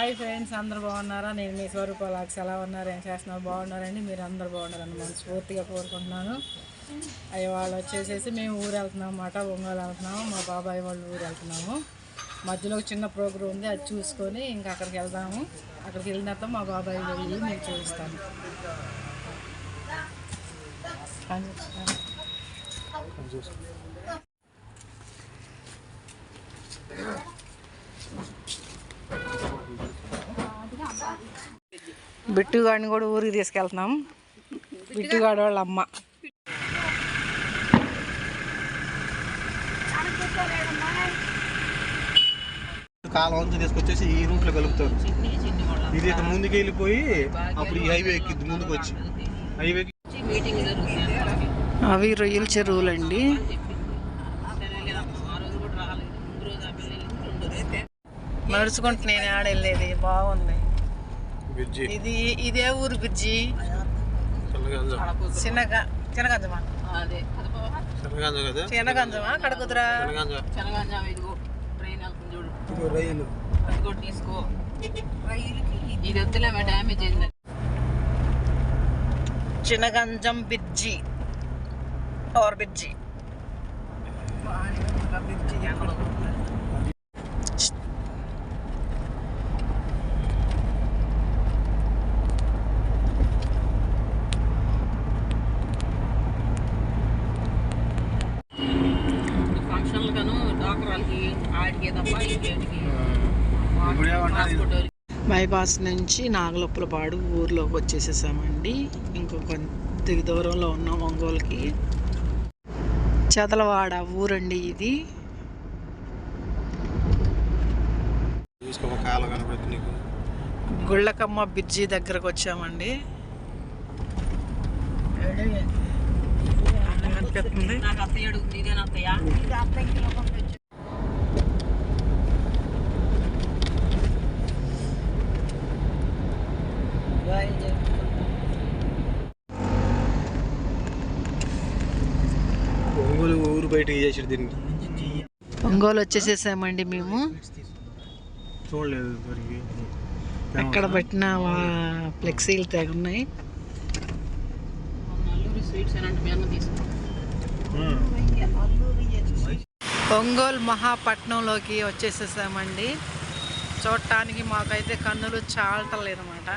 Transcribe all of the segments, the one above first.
Hi friends అందరు బాగున్నారా? నేను మీ స్వరూపాలాక్స్ ఎలా ఉన్నారు? ఏం చేస్తున్నారు? బాగున్నారండి? మీరు అందరు బాగున్నారని మనస్ఫూర్తిగా కోరుకుంటున్నాను. అవి వాళ్ళు వచ్చేసేసి మేము ఊరు వెళ్తున్నాం అన్నమాట. ఒంగోలు వెళ్తున్నాము. మా బాబాయ్ వాళ్ళు ఊరు వెళ్తున్నాము. మధ్యలో ఒక చిన్న ప్రోగ్రాం ఉంది. అది చూసుకొని ఇంకా అక్కడికి వెళ్దాము. అక్కడికి వెళ్ళిన తర్వాత మా బాబాయ్ వెళ్ళి నేను చూపిస్తాను. బిట్టుగాడిని కూడా ఊరికి తీసుకెళ్తున్నాం. బిట్టుగాడు వాళ్ళ అమ్మ. కాలం తీసుకొచ్చేసి ఈ రూట్లో కలుపుతారు. ఇది ఇటు ముందుకు వెళ్ళిపోయి అప్పుడు ఈ హైవే ఎక్కిద్ది ముందుకు వచ్చి. హైవే అవి రొయ్యల చెరువులండి. నడుచుకుంటూ నేను ఆడ వెళ్ళేది బాగుంది. బ్రిడ్జి ఇది ఇదే ఊరు బిజ్జి చిన్నగ చిన్నగంజమా? శనగాంజ కదా? చిన్నగంజమా? కడకుదురా శనగాంజ ఇదిగో. ట్రైన్ వెళ్తుంది చూడు. ఇదిగో రైలు. అదిగో తీసుకో. ఇది. వద్దులే డ్యామేజ్ అయింది. చిన్నగంజం బిజ్జి. ఓర్ బిజ్జి. ఫంక్షన్లు డాక్టర్లకి ఆడికి తప్ప ఇంకేటికి ఇప్పుడు ఏమంటారు హాస్పిటల్ బైపాస్ నుంచి నాగలొప్పులపాడు ఊర్లోకి వచ్చేసేసామండి. ఇంకో కొద్ది దూరంలో ఉన్నాం ఒంగోలుకి. చదలవాడ ఊరండి ఇది. గుళ్ళకమ్మ బిర్జీ దగ్గరకు వచ్చామండి. కనిపిస్తుంది ఒంగోలు ఊరు బయట చేసాడు దీన్ని. ఒంగోలు వచ్చేసేసామండి మేము. చూడలేదు మరి ఎక్కడ పెట్టిన ఫ్లెక్సీలు అన్న తీసుకో ఒంగోలు మహాపట్నంలోకి వచ్చేసేసామండి. చూడటానికి మాకైతే కన్నులు చాలటలేదన్నమాట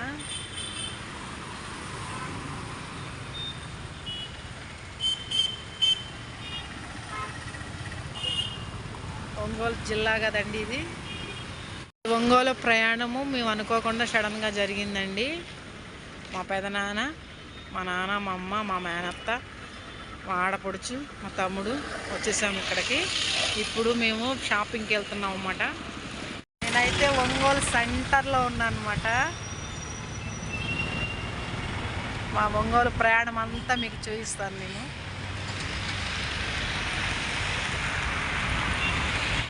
ఒంగోలు జిల్లా కదండి ఇది. ఒంగోలు ప్రయాణము మేము అనుకోకుండా సడన్గా జరిగిందండి. మా పెదనాన్న మా నాన్న మా అమ్మ మా మేనత్త మా ఆడపడుచు మా తమ్ముడు వచ్చేసాము ఇక్కడికి. ఇప్పుడు మేము షాపింగ్కి వెళ్తున్నాం అన్నమాట. నేనైతే ఒంగోలు సెంటర్లో ఉన్నాను అనమాట మా ఒంగోలు ప్రయాణం అంతా మీకు చూపిస్తాను నేను.